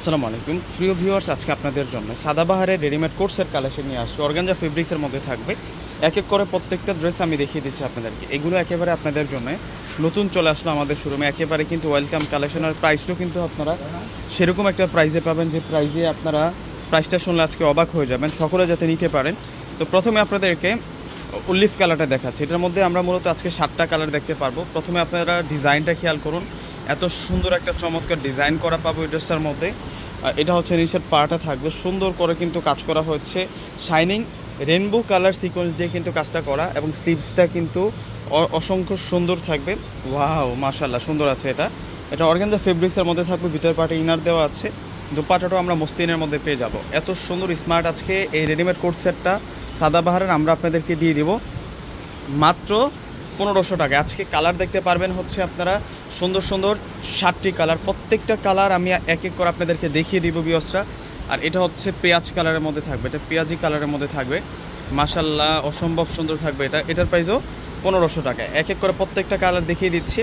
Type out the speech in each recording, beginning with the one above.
আসসালামু আলাইকুম। প্রিয় ভিউয়ার্স, আজকে আপনাদের জন্য সাদাবাহারের রেডিমেড কোর্সের কালেকশন নিয়ে আসছি। অর্গানজা ফেব্রিক্সের মধ্যে থাকবে। এক এক করে প্রত্যেকটা ড্রেস আমি দেখিয়ে দিচ্ছি আপনাদেরকে। এগুলো একেবারে আপনাদের জন্য নতুন চলে আসলো আমাদের শোরুমে। একেবারে কিন্তু ওয়েলকাম কালেকশনের প্রাইসটাও কিন্তু আপনারা সেরকম একটা প্রাইজে পাবেন যে প্রাইজে আপনারা প্রাইসটা শুনলে আজকে অবাক হয়ে যাবেন, সকলে যাতে নিতে পারেন। তো প্রথমে আপনাদেরকে উল্লিফ কালারটা দেখাচ্ছি। এটার মধ্যে আমরা মূলত আজকে সাতটা কালার দেখতে পারব। প্রথমে আপনারা ডিজাইনটা খেয়াল করুন। এত সুন্দর একটা চমৎকার ডিজাইন করা পাবো এই ড্রেসটার মধ্যে। এটা হচ্ছে নিচের পাটা থাকবে। সুন্দর করে কিন্তু কাজ করা হচ্ছে। শাইনিং রেনবো কালার সিকোয়েন্স দিয়ে কিন্তু কাজটা করা এবং স্লিভসটা কিন্তু অসংখ্য সুন্দর থাকবে। ওয়াও মাশাল্লাহ সুন্দর আছে এটা। এটা অর্গানজা ফেব্রিক্সের মধ্যে থাকবে ভিতরের পাটে ইনার দেওয়া আছে। দুপাটাটাও আমরা মস্তিনের মধ্যে পেয়ে যাব। এত সুন্দর স্মার্ট আজকে এই রেডিমেড কোট সেটটা সাদাবাহারের আমরা আপনাদেরকে দিয়ে দিব। মাত্র পনেরোশো টাকা। আজকে কালার দেখতে পারবেন হচ্ছে আপনারা সুন্দর সুন্দর ষাটটি কালার। প্রত্যেকটা কালার আমি এক এক করে আপনাদেরকে দেখিয়ে দিব বিয়সরা আর এটা হচ্ছে পেঁয়াজ কালারের মধ্যে থাকবে। এটা পেঁয়াজি কালারের মধ্যে থাকবে। মাসাল্লাহ অসম্ভব সুন্দর থাকবে এটা। এটার প্রাইসও পনেরোশো টাকা। এক এক করে প্রত্যেকটা কালার দেখিয়ে দিচ্ছি।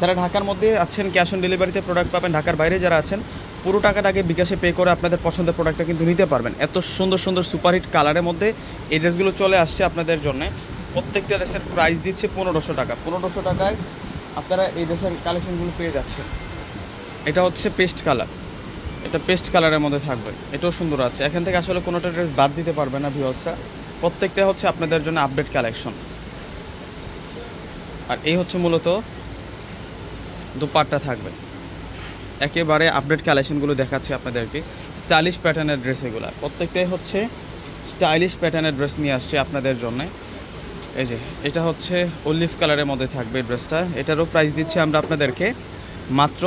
যারা ঢাকার মধ্যে আছেন ক্যাশ অন ডেলিভারিতে প্রোডাক্ট পাবেন, ঢাকার বাইরে যারা আছেন, পুরো টাকাটাকে বিকাশে পে করে আপনাদের পছন্দের প্রোডাক্টটা কিন্তু নিতে পারবেন। এত সুন্দর সুন্দর সুপারহিট কালারের মধ্যে এই ড্রেসগুলো চলে আসছে আপনাদের জন্য। প্রত্যেকটা ড্রেসের প্রাইস দিচ্ছে পনেরোশো টাকা। পনেরোশো টাকায় আপনারা এই ড্রেসের কালেকশনগুলো পেয়ে যাচ্ছেন। এটা হচ্ছে পেস্ট কালার এটা পেস্ট কালারের মধ্যে থাকবে। এটাও সুন্দর আছে। এখান থেকে আসলে কোনোটা ড্রেস বাদ দিতে পারবে না ভিওসরা প্রত্যেকটা হচ্ছে আপনাদের জন্য আপডেট কালেকশন আর এই হচ্ছে মূলত দুপাট্টা থাকবে। একেবারে আপডেট কালেকশনগুলো দেখাচ্ছি আপনাদেরকে। স্টাইলিশ প্যাটার্নের ড্রেস এগুলো। প্রত্যেকটাই হচ্ছে স্টাইলিশ প্যাটার্নের ড্রেস নিয়ে আসছে আপনাদের জন্য। এই যে এটা হচ্ছে অলিভ কালারের মধ্যে থাকবে ড্রেসটা এটারও প্রাইস দিচ্ছি আমরা আপনাদেরকে মাত্র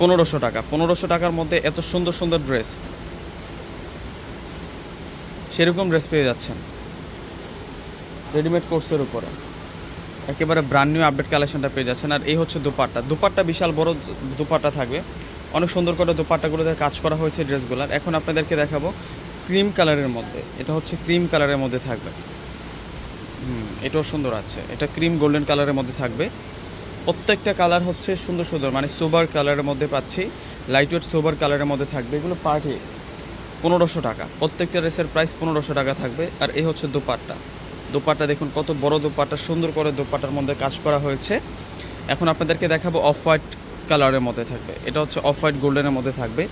পনেরোশো টাকা। পনেরোশো টাকার মধ্যে এত সুন্দর সুন্দর ড্রেস সেরকম ড্রেস পেয়ে যাচ্ছেন। রেডিমেড কোর্সের উপরে। একেবারে ব্র্যান্ড নিউ আপডেট কালেকশনটা পেয়ে যাচ্ছেন। আর এই হচ্ছে দুপাট্টা। দুপাট্টা বিশাল বড় দুপাট্টা থাকবে। অনেক সুন্দর করে দুপাট্টাগুলোতে কাজ করা হয়েছে ড্রেসগুলোর এখন আপনাদেরকে দেখাবো ক্রিম কালারের মধ্যে। এটা হচ্ছে ক্রিম কালারের মধ্যে থাকবে। এটাও সুন্দর আছে। এটা ক্রিম গোল্ডেন কালারের মধ্যে থাকবে। প্রত্যেকটা কালার হচ্ছে সুন্দর সুন্দর মানে সোবার কালারের মধ্যে পাচ্ছি। লাইট ওয়েট সোবার কালারের মধ্যে থাকবে। এগুলো পার্টি পনেরোশো টাকা। প্রত্যেকটা ড্রেসের প্রাইস পনেরোশো টাকা থাকবে। আর এই হচ্ছে দুপাট্টা। দুপাট্টা দেখুন, কত বড় দুপাট্টা, সুন্দর করে দুপাট্টার মধ্যে কাজ করা হয়েছে। এখন আপনাদেরকে দেখাবো অফ হোয়াইট কালারের মধ্যে থাকবে। এটা হচ্ছে অফ হোয়াইট গোল্ডেনের মধ্যে থাকবে।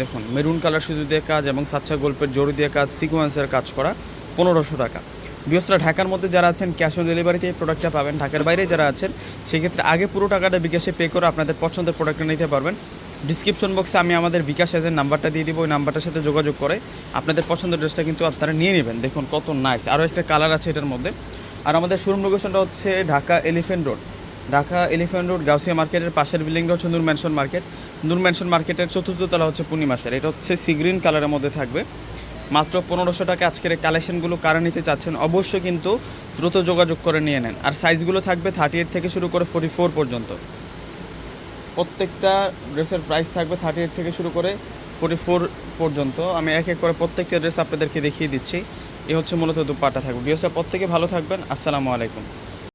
দেখুন মেরুন কালার শুধু দিয়ে কাজ এবং সাচ্চা গল্পের জড়ি দিয়ে কাজ সিকোয়েন্সের কাজ করা, পনেরোশো টাকা। বিয়সরা ঢাকার মধ্যে যারা আছেন ক্যাশ অন ডেলিভারিতে এই প্রোডাক্টটা পাবেন। ঢাকার বাইরে যারা আছেন, সেক্ষেত্রে আগে পুরো টাকাটা বিকাশে পে করে আপনাদের পছন্দের প্রোডাক্টটা নিতে পারবেন। ডিসক্রিপশন বক্সে আমি আমাদের বিকাশ এজেন্ট নাম্বারটা দিয়ে দিব, ওই নাম্বারটার সাথে যোগাযোগ করে আপনাদের পছন্দের ড্রেসটা কিন্তু আপনারা নিয়ে নেবেন। দেখুন কত নাইস আরও একটা কালার আছে এটার মধ্যে। আর আমাদের শোরুম লোকেশনটা হচ্ছে Dhaka elephant road Dhaka elephant road Gausia মার্কেটের পাশের বিল্ডিংটা হচ্ছে Noor mansion market. Noor mansion মার্কেটের চতুর্থ তলা হচ্ছে পূর্ণিমাসের এটা হচ্ছে সিগ্রিন কালারের মধ্যে থাকবে। মাত্র পনেরোশো টাকা আজকের কালেকশনগুলো কারা নিতে চাচ্ছেন অবশ্যই কিন্তু দ্রুত যোগাযোগ করে নিয়ে নেন। আর সাইজগুলো থাকবে থার্টি এইট থেকে শুরু করে ফোর্টি ফোর পর্যন্ত। প্রত্যেকটা ড্রেসের প্রাইস থাকবে থার্টি এইট থেকে শুরু করে ফোর্টি ফোর পর্যন্ত। আমি এক এক করে প্রত্যেকটা ড্রেস আপনাদেরকে দেখিয়ে দিচ্ছি। এই হচ্ছে মূলত দুপাটা থাকবে। বিএসআর প্রত্যেকে ভালো থাকবেন। আসসালামু আলাইকুম।